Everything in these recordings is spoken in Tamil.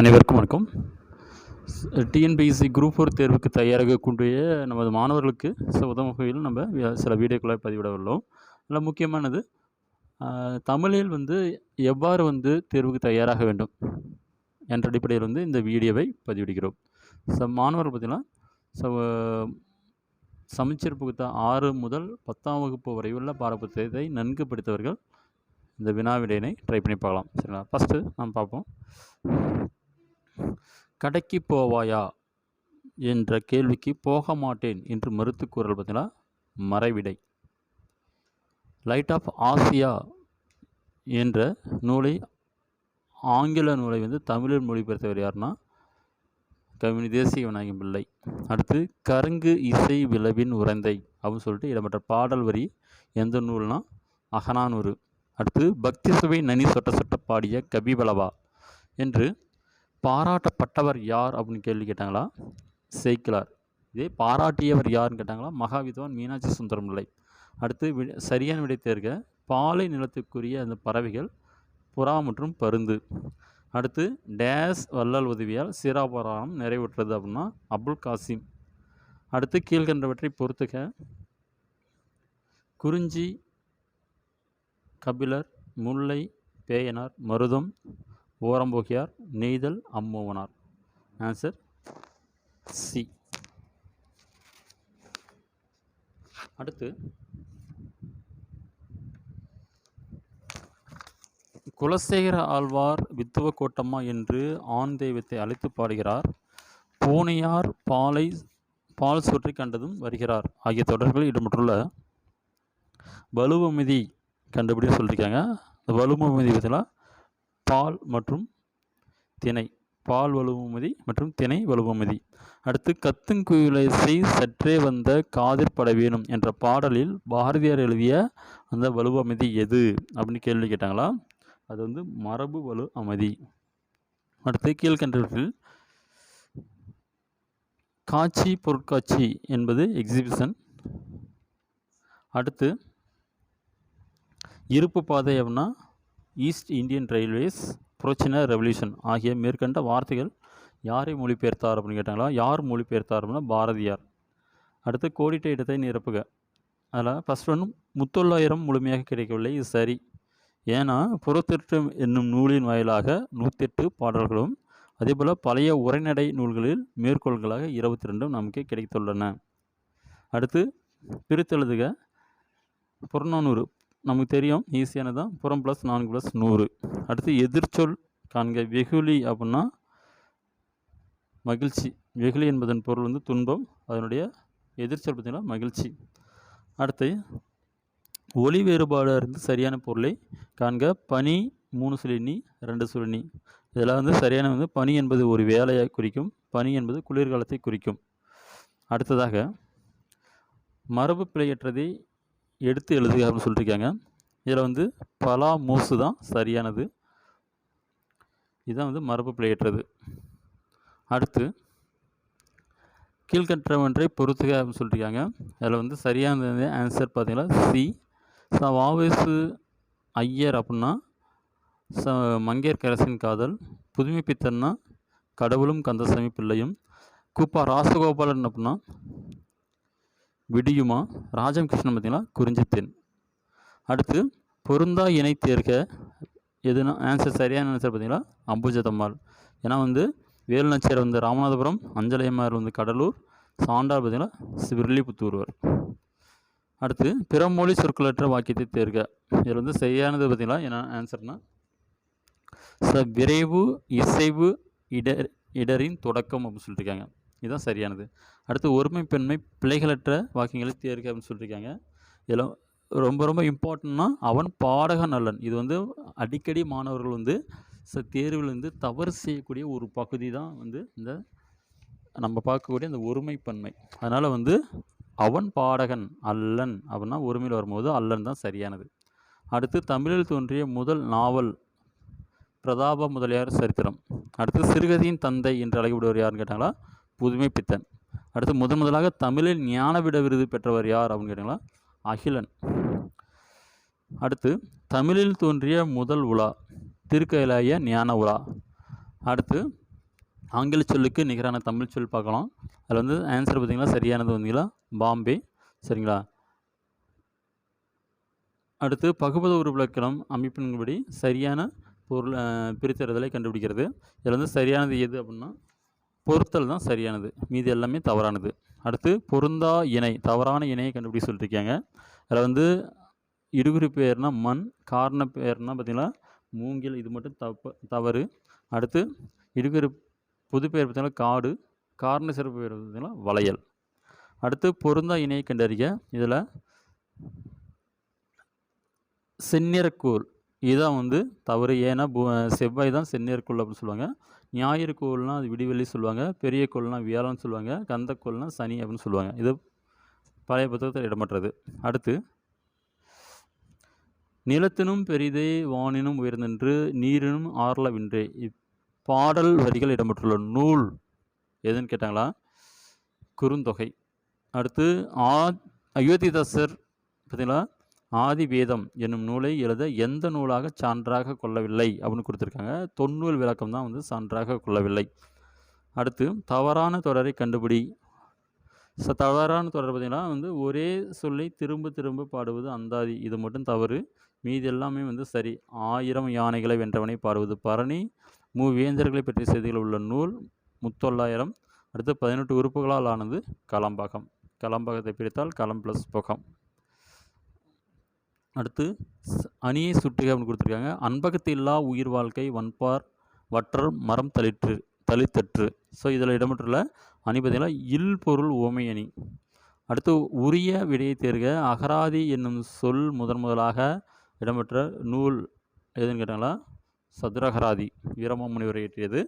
அனைவருக்கும் வணக்கம். டிஎன்பிஎஸ்சி குரூப் ஃபோர் தேர்வுக்கு தயாராகக்கூடிய நமது மாணவர்களுக்கு உதவும் வகையில் நம்ம சில வீடியோக்களை பதிவிட உள்ளோம். அதில் முக்கியமானது தமிழில் வந்து எவ்வாறு வந்து தேர்வுக்கு தயாராக வேண்டும் என்ற அடிப்படையில் வந்து இந்த வீடியோவை பதிவிடுகிறோம். ஸோ மாணவர்கள் பார்த்திங்கன்னா ஸோ சமச்சீர் புகுத்த ஆறு முதல் பத்தாம் வகுப்பு வரை உள்ள பாடப்புத்தகத்தை நன்கு படித்தவர்கள் இந்த வினாவிடையினை ட்ரை பண்ணி பார்க்கலாம். சரிங்களா? ஃபஸ்ட்டு நாம் பார்ப்போம். கடைக்கு போவாயா? என்ற கேள்விக்கு போக மாட்டேன் என்று மறுத்து கூறல் பார்த்தீங்கன்னா மறைவிடை. லைட் ஆஃப் ஆசியா என்ற நூலை ஆங்கில நூலை வந்து தமிழில் மொழிபெயர்த்தவர் யாருன்னா கவிஞர் தேசிய விநாயகம் பிள்ளை. அடுத்து கருங்கு இசை விளவின் உறந்தை அப்படின்னு சொல்லிட்டு இடம்பெற்ற பாடல் வரி எந்த நூல்னா அகனானூறு அடுத்து பக்தி சுவை நனி சொட்ட சொட்ட பாடிய கபிபலவா என்று பாராட்டப்பட்டவர் யார் அப்படின்னு கேள்வி கேட்டாங்களா? சேக்கிலார் இதே பாராட்டியவர் யாருன்னு கேட்டாங்களா? மகாவித்வான் மீனாட்சி சுந்தரம் பிள்ளை அடுத்து வி சரியான விடை தேர்க. பாலை நிலத்துக்குரிய அந்த பறவைகள் புறா மற்றும் பருந்து. அடுத்து டேஸ் வள்ளல் உதவியால் சீராபுராணம் நிறைவுற்றது அப்படின்னா அபுல் காசிம். அடுத்து கீழ்கண்டவற்றை பொறுத்துக. குறிஞ்சி கபிலர் முல்லை பேயனார் மருதம் ஓரம்போகியார் நெய்தல் அம்மோவனார். ஆன்சர் சி அடுத்து குலசேகர ஆழ்வார் வித்துவ கோட்டம்மா என்று ஆண் தெய்வத்தை அழைத்து பாடுகிறார். பூனையார் பாலை பால் சுற்றி கண்டதும் வருகிறார். ஆகிய தொடர்கள் இடம்பெற்றுள்ள வலுவமிதி கண்டுபிடி சொல்லியிருக்காங்க. இந்த வலுவமிதி பார்த்தீங்கன்னா பால் மற்றும் திணை. பால் வலுவமதி மற்றும் திணை வலுவமதி. அடுத்து கத்துங்குயிலை சற்றே வந்த காதிர் பட வேணும் என்ற பாடலில் பாரதியார் எழுதிய அந்த வலுவமதி எது? அப்படின்னு கேள்வி கேட்டாங்களா? அது வந்து மரபு வலு அமைதி. அடுத்து கீழ்கண்டவற்றில் காட்சி பொருட்காட்சி என்பது எக்ஸிபிஷன் அடுத்து இருப்பு பாதை அப்படின்னா ஈஸ்ட் இந்தியன் ரயில்வேஸ் புரட்சின ரெவல்யூஷன் ஆகிய மேற்கண்ட வார்த்தைகள் யாரை மொழிபெயர்த்தார் அப்படின்னு கேட்டாங்களா? யார் மொழிபெயர்த்தார் அப்படின்னா பாரதியார். அடுத்து கோடிட்ட இடத்தை நிரப்புக. அதில் ஃபஸ்ட் ஒன்று முத்தொள்ளாயிரம் முழுமையாக கிடைக்கவில்லை. இது சரி. ஏன்னா புறத்திட்டம் என்னும் நூலின் வாயிலாக நூற்றெட்டு பாடல்களும் அதேபோல் பழைய உரைநடை நூல்களில் மேற்கோள்களாக இருபத்தி ரெண்டும் நமக்கு கிடைத்துள்ளன. அடுத்து பிரித்தெழுதுக. புறநானூறு நமக்கு தெரியும் ஈஸியானது தான் புறம் ப்ளஸ் நான்கு ப்ளஸ் நூறு. அடுத்து எதிர்ச்சொல் காண்க வெகுளி அப்படின்னா மகிழ்ச்சி. வெகுளி என்பதன் பொருள் வந்து துன்பம். அதனுடைய எதிர்ச்சொல் பார்த்திங்கன்னா மகிழ்ச்சி. அடுத்து ஒளி வேறுபாடு இருந்து சரியான பொருளை காண்க பனி மூணு சுழினி ரெண்டு சுழினி இதெல்லாம் வந்து சரியான வந்து பனி என்பது ஒரு வேலையை குறிக்கும். பனி என்பது குளிர்காலத்தை குறிக்கும். அடுத்ததாக மரபு பிழையற்றதை எடுத்து எழுதுக அப்படின்னு சொல்லியிருக்காங்க இதில் வந்து பலா மூசு தான் சரியானது. இதுதான் வந்து மரபு பிழையற்றது. அடுத்து கீழ்கற்றவற்றை பொறுத்துக அப்படின்னு சொல்லியிருக்காங்க அதில் வந்து சரியானது ஆன்சர் பார்த்தீங்கன்னா சி ஸோ வாவேசு ஐயர் அப்படின்னா ச மங்கையர்கரசின் காதல் புதுமை பித்தன்னா கடவுளும் கந்தசாமி பிள்ளையும் கூப்பா ராசகோபாலன் அப்படின்னா விடியுமா? ராஜம் கிருஷ்ணன் பார்த்தீங்கன்னா குறிஞ்சித்தேன். அடுத்து பொருந்தா இணை தேர்க எதுனா ஆன்சர் சரியான ஆன்சர் பார்த்தீங்கன்னா அம்புஜதம்மாள். ஏன்னா வந்து வேலு நச்சியர் வந்து ராமநாதபுரம் அஞ்சலையம்மார் வந்து கடலூர் சாண்டார் பார்த்தீங்கன்னா வில்லிபுத்தூர்வர் அடுத்து பிறமொழி சொற்களற்ற வாக்கியத்தை தேர்க. இதில் வந்து சரியானது பார்த்தீங்கன்னா என்ன ஆன்சர்னா ச விரைவு இசைவு இடர் இடரின் தொடக்கம் அப்படின்னு சொல்லியிருக்காங்க இதுதான் சரியானது. அடுத்து ஒருமை பெண்மை பிழைகளற்ற வாக்கியங்களை தேர்க அப்படின்னு சொல்லியிருக்காங்க இதில் ரொம்ப ரொம்ப இம்பார்ட்டன்னா அவன் பாடக நல்லன். இது வந்து அடிக்கடி மாணவர்கள் வந்து ச தேர்வில் வந்து தவறு செய்யக்கூடிய ஒரு பகுதி தான் வந்து இந்த நம்ம பார்க்கக்கூடிய அந்த ஒருமைப்பன்மை. அதனால் வந்து அவன் பாடகன் அல்லன் அப்படின்னா ஒருமையில் வரும்போது அல்லன் தான் சரியானது. அடுத்து தமிழில் தோன்றிய முதல் நாவல் பிரதாப முதலியார் சரித்திரம். அடுத்து சிறுகதையின் தந்தை என்று அழைக்கப்படுவர் யாருன்னு கேட்டாங்களா? புதுமை பித்தன் அடுத்து முதன் முதலாக தமிழில் ஞானவிட விருது பெற்றவர் யார் அப்படின்னு கேட்டாங்களா? அகிலன். அடுத்து தமிழில் தோன்றிய முதல் உலா திருக்கயிலாய ஞான உலா. அடுத்து ஆங்கில சொல்லுக்கு நிகரான தமிழ் சொல் பார்க்கலாம். அதில் வந்து ஆன்சர் பார்த்தீங்கன்னா சரியானது வந்தீங்களா? பாம்பே. சரிங்களா? அடுத்து பகுபத உருவிலக்கணம் அமைப்பின்படி சரியான பொருள் அஹ், பிரித்தறிதலை கண்டுபிடிக்கிறது. இதில் வந்து சரியானது எது அப்படின்னா பொருத்தல் தான் சரியானது. மீதி எல்லாமே தவறானது. அடுத்து பொருந்தா இணை தவறான இணையை கண்டுபிடி சொல்லியிருக்காங்க அதில் வந்து இடுகுறி பெயர்னா மண் காரண பெயர்னா பார்த்திங்கன்னா மூங்கில் இது மட்டும் தப்பு தவறு. அடுத்து இடுகுறி புது பெயர் பார்த்திங்கன்னா காடு காரண சிறப்பு பெயர் பார்த்தீங்கன்னா வளையல். அடுத்து பொருந்தா இணையை கண்டறிய இதில் செந்நிறக்கூழ் இதுதான் வந்து தவறு. ஏன்னா செவ்வாய் தான் செந்நிறக்கோள் அப்படின்னு சொல்லுவாங்க. ஞாயிறு கோள்னால் அது விடிவெளின்னு சொல்லுவாங்க பெரிய கோள்னால் வியாழன் சொல்லுவாங்க கந்தக்கோள்னா சனி அப்படின்னு சொல்லுவாங்க. இது பழைய புத்தகத்தில் இடமற்றது அடுத்து நிலத்தினும் பெரிதே வானினும் உயர்ந்தென்று நீரினும் ஆர்லவின்றே இப்பாடல் வரிகள் இடம்பெற்றுள்ள நூல் எதுன்னு கேட்டாங்களா? குறுந்தொகை. அடுத்து ஆ அயோத்திதாசர் பார்த்தீங்களா? ஆதி வேதம் என்னும் நூலை எழுத எந்த நூலாக சான்றாக கொள்ளவில்லை அப்படின்னு கொடுத்துருக்காங்க. தொன்னூல் விளக்கம் தான் வந்து சான்றாக கொள்ளவில்லை. அடுத்து தவறான தொடரை கண்டுபிடி. ச தவறான தொடர் பார்த்திங்கன்னா வந்து ஒரே சொல்லை திரும்ப திரும்ப பாடுவது அந்தாதி. இது மட்டும் தவறு. மீதி எல்லாமே வந்து சரி. ஆயிரம் யானைகளை வென்றவனை பாடுவது பரணி. மூ. வேந்தர்களை பற்றிய செய்திகள் உள்ள நூல் முத்தொள்ளாயிரம். அடுத்து பதினெட்டு உறுப்புகளால் ஆனது களம்பகம் கலம்பகத்தை பிரித்தால் களம் ப்ளஸ் புகம். அடுத்து அணியை சுட்டுக அப்படின்னு கொடுத்துருக்காங்க. அன்பகத்து இல்லா உயிர் வாழ்க்கை வன்பார் வற்றர் மரம் தளிற்று தளித்தற்று. ஸோ இதில் இடம்பெற்றுள்ள அணி பார்த்தீங்கன்னா இல் பொருள் ஓமை அணி. அடுத்து உரிய விடையை தேர்க அகராதி என்னும் சொல் முதன் முதலாக இடம்பெற்ற நூல் எதுன்னு கேட்டாங்களா? சதுரகராதி வீரமாமுனிவர் இயற்றியது.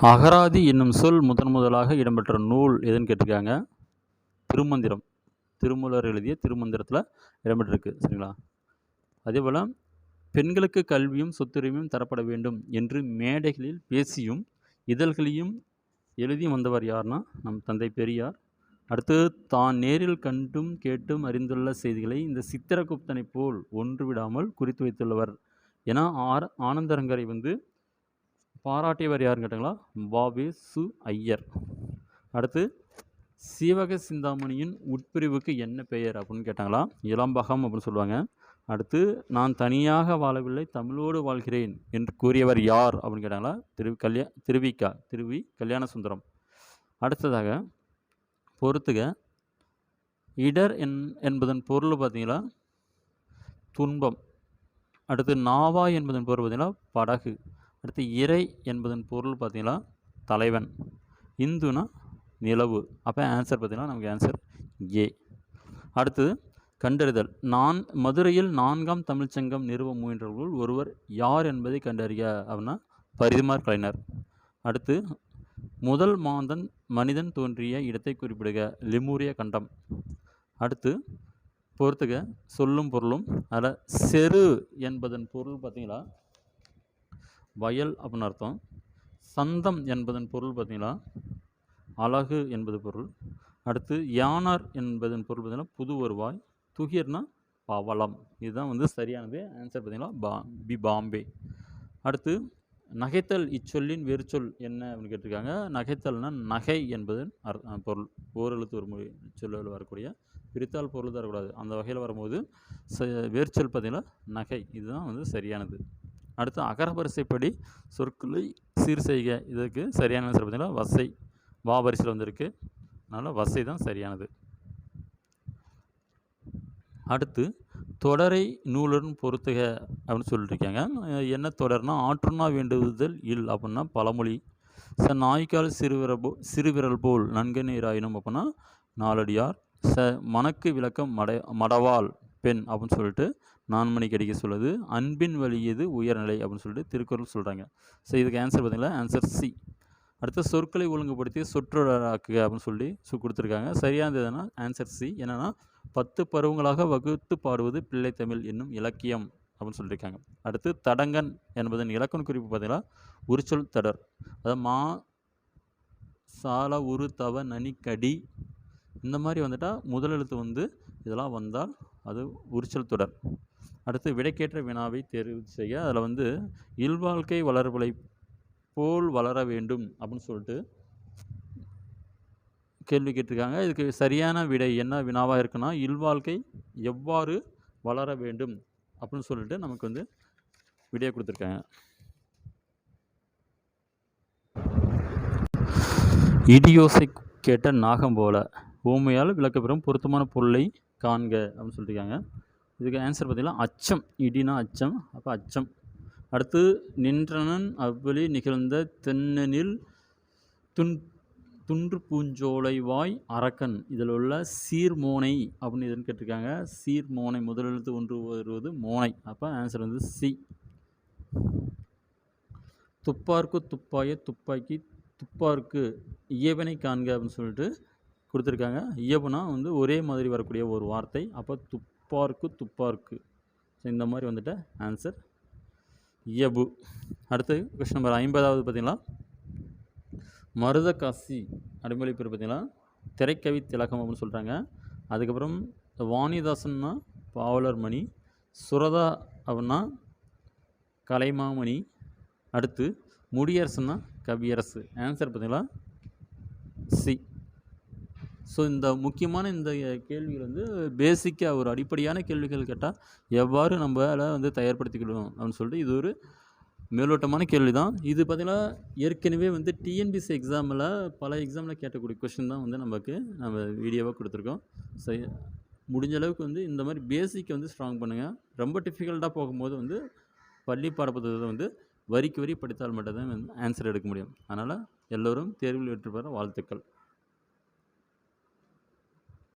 அகராதி என்னும் சொல் முதன் முதலாக இடம்பெற்ற நூல் எதுன்னு கேட்டிருக்காங்க? திருமந்திரம். திருமூலர் எழுதிய திருமந்திரத்தில் இடம்பெற்றிருக்கு சரிங்களா? அதே போல் பெண்களுக்கு கல்வியும் சொத்துரிமையும் தரப்பட வேண்டும் என்று மேடைகளில் பேசியும் இதழ்களையும் எழுதி வந்தவர் யார்னா நம் தந்தை பெரியார். அடுத்து தான் நேரில் கண்டும் கேட்டும் அறிந்துள்ள செய்திகளை இந்த சித்திரகுப்தனை போல் ஒன்று விடாமல் குறித்து வைத்துள்ளவர். ஏன்னா ஆர். ஆனந்தரங்கரை வந்து பாராட்டியவர் யாருன்னு கேட்டாங்களா? பாபே சு ஐயர். அடுத்து சீவக சிந்தாமணியின் உட்பிரிவுக்கு என்ன பெயர் அப்படின்னு கேட்டாங்களா? இளம்பகம் அப்படின்னு சொல்லுவாங்க. அடுத்து நான் தனியாக வாழவில்லை தமிழோடு வாழ்கிறேன் என்று கூறியவர் யார் அப்படின்னு கேட்டாங்களா? திரு கல்யா திருவிக்கா திருவி கல்யாண சுந்தரம் அடுத்ததாக பொறுத்துக இடர் என் என்பதன் பொருள் பார்த்தீங்களா? துன்பம். அடுத்து நாவா என்பதன் பொருள் பார்த்தீங்கன்னா படகு. அடுத்து இறை என்பதன் பொருள் பார்த்திங்கன்னா தலைவன். இந்துனா நிலவு. அப்போ ஆன்சர் பார்த்திங்கன்னா நமக்கு ஆன்சர் ஏ அடுத்து கண்டறிதல். நான் மதுரையில் நான்காம் தமிழ்ச்சங்கம் நிறுவ முயன்றவர்கள் ஒருவர் யார் என்பதை கண்டறிய அப்படின்னா பரிதிமார் கலைஞர். அடுத்து முதல் மாந்தன் மனிதன் தோன்றிய இடத்தை குறிப்பிடுக. லிமூரிய கண்டம். அடுத்து பொறுத்துக. சொல்லும் பொருளும் அதில் செரு என்பதன் பொருள் பார்த்தீங்களா? வயல் அப்படின்னு அர்த்தம். சந்தம் என்பதன் பொருள் பார்த்தீங்களா? அழகு என்பது பொருள். அடுத்து யானார் என்பதன் பொருள் பார்த்தீங்கன்னா புது வருவாய். துகிர்னா பவளம். இதுதான் வந்து சரியானது. ஆன்சர் பார்த்திங்கன்னா பா பி பாம்பே. அடுத்து நகைத்தல் இச்சொல்லின் வேறுச்சொல் என்ன அப்படின்னு கேட்டிருக்காங்க? நகைத்தல்னா நகை என்பதன் அர் பொருள். ஓரெழுத்து ஒரு மொழி சொல்லில் வரக்கூடிய. பிரித்தால் பொருள் தரக்கூடாது. அந்த வகையில் வரும்போது ச வேர்ச்சொல் பார்த்தீங்கன்னா நகை. இதுதான் வந்து சரியானது. அடுத்து அகரவரிசைப்படி சொற்களை சீர் செய்க. இதுக்கு சரியான ஆன்சர் பார்த்தீங்கன்னா வசை வா வரிசையில் வந்திருக்கு. அதனால் வசை தான் சரியானது. அடுத்து தொடரை நூலுடன் பொறுத்துக அப்படின்னு சொல்லியிருக்காங்க என்ன தொடர்னா ஆற்றுனா வேண்டுதல் இல் அப்படின்னா பழமொழி. ச நாய்க்கால் சிறுவிரல் போ சிறுவிரல் போல் நன்கு நீராயினும் அப்படின்னா நாலடியார். ச மணக்கு விளக்கம் மட மடவாள் பெண் அப்படின்னு சொல்லிட்டு நான்மணி கிடைக்க சொல்லுது. அன்பின் வழியது உயர்நிலை அப்படின்னு சொல்லிட்டு திருக்குறள் சொல்கிறாங்க ஸோ இதுக்கு ஆன்சர் பார்த்திங்கன்னா ஆன்சர் சி அடுத்து சொற்களை ஒழுங்குபடுத்தி சொற்றொடராக்குக அப்படின்னு சொல்லி சு கொடுத்துருக்காங்க. சரியானது எதுனா? ஆன்சர் சி என்னென்னா பத்து பருவங்களாக வகுத்து பாடுவது பிள்ளைத்தமிழ் என்னும் இலக்கியம் அப்படின்னு சொல்லியிருக்காங்க. அடுத்து தடங்கன் என்பதன் இலக்கண குறிப்பு பார்த்தீங்கன்னா உரிச்சொல் தடர். அதாவது மா சால உரு தவ நனி கடி இந்த மாதிரி வந்துட்டால் முதல் எழுத்து வந்து இதெல்லாம் வந்தால் அது உரிச்சல் தொடர். அடுத்து விடைக்கேற்ற வினாவை தேர்வு செய்ய அதில் வந்து இல்வாழ்க்கை வளர்வலை போல் வளர வேண்டும் அப்படின்னு சொல்லிட்டு கேள்வி கேட்டிருக்காங்க. இதுக்கு சரியான விடை என்ன வினாவாக இருக்குன்னா இல்வாழ்க்கை எவ்வாறு வளர வேண்டும் அப்படின்னு சொல்லிட்டு நமக்கு வந்து விடையை கொடுத்துருக்காங்க. இடியோசை கேட்ட நாகம் போல ஊமையால் விளக்கப்பெறும் பொருத்தமான பொருளை காண்க அப்படின்னு சொல்லியிருக்காங்க இதுக்கு ஆன்சர் பார்த்தீங்கன்னா அச்சம். இடினா அச்சம் அப்போ அச்சம். அடுத்து நின்றனன் அவ்வழி நிகழ்ந்த தென்னனில் துன் துன்று பூஞ்சோலை வாய் அரக்கன். இதில் உள்ள சீர்மோனை அப்படின்னு எதுன்னு கேட்டிருக்காங்க. சீர்மோனை முதலெழுத்து ஒன்று வருவது மோனை. அப்போ ஆன்சர் வந்து சி துப்பார்க்கு துப்பாய துப்பாக்கி துப்பார்க்கு இயவனை காண்க அப்படின்னு சொல்லிட்டு கொடுத்துருக்காங்க. இயப்புனா வந்து ஒரே மாதிரி வரக்கூடிய ஒரு வார்த்தை. அப்போ துப்பார்க்கு துப்பார்க்கு. ஸோ இந்த மாதிரி வந்துட்டு ஆன்சர் இயபு. அடுத்து கொஸ்டின் நம்பர் ஐம்பதாவது பார்த்தீங்களா மருதகாசி அடிமொழி பேர் பார்த்தீங்கன்னா திரைக்கவி திலகம் அப்படின்னு சொல்கிறாங்க அதுக்கப்புறம் வாணிதாசன்னா பாவலர் மணி சுரதா அப்படின்னா கலைமாமணி அடுத்து முடியரசுன்னா கவியரசு. ஆன்சர் பார்த்தீங்களா சி. ஸோ இந்த முக்கியமான இந்த கேள்விகள் வந்து பேசிக்காக ஒரு அடிப்படையான கேள்விகள் கேட்டால் எவ்வாறு நம்மளால் வந்து தயார்படுத்திக்கணும் அப்படின்னு சொல்லிட்டு இது ஒரு மேலோட்டமான கேள்வி தான் இது பார்த்திங்கன்னா ஏற்கனவே வந்து டிஎன்பிசி எக்ஸாமில் பல எக்ஸாமில் கேட்டக்கூடிய கொஷின் தான் வந்து நமக்கு நம்ம வீடியோவாக கொடுத்துருக்கோம். ஸோ முடிஞ்ச அளவுக்கு வந்து இந்த மாதிரி பேசிக்கை வந்து ஸ்ட்ராங் பண்ணுங்கள் ரொம்ப டிஃபிகல்ட்டாக போகும்போது வந்து பள்ளி பாடப்புத்தகத்தை வந்து வரிக்கு வரி படித்தால் மட்டும்தான் வந்து ஆன்சர் எடுக்க முடியும். அதனால் எல்லோரும் தேர்வில் வெற்றி பெற வாழ்த்துக்கள்.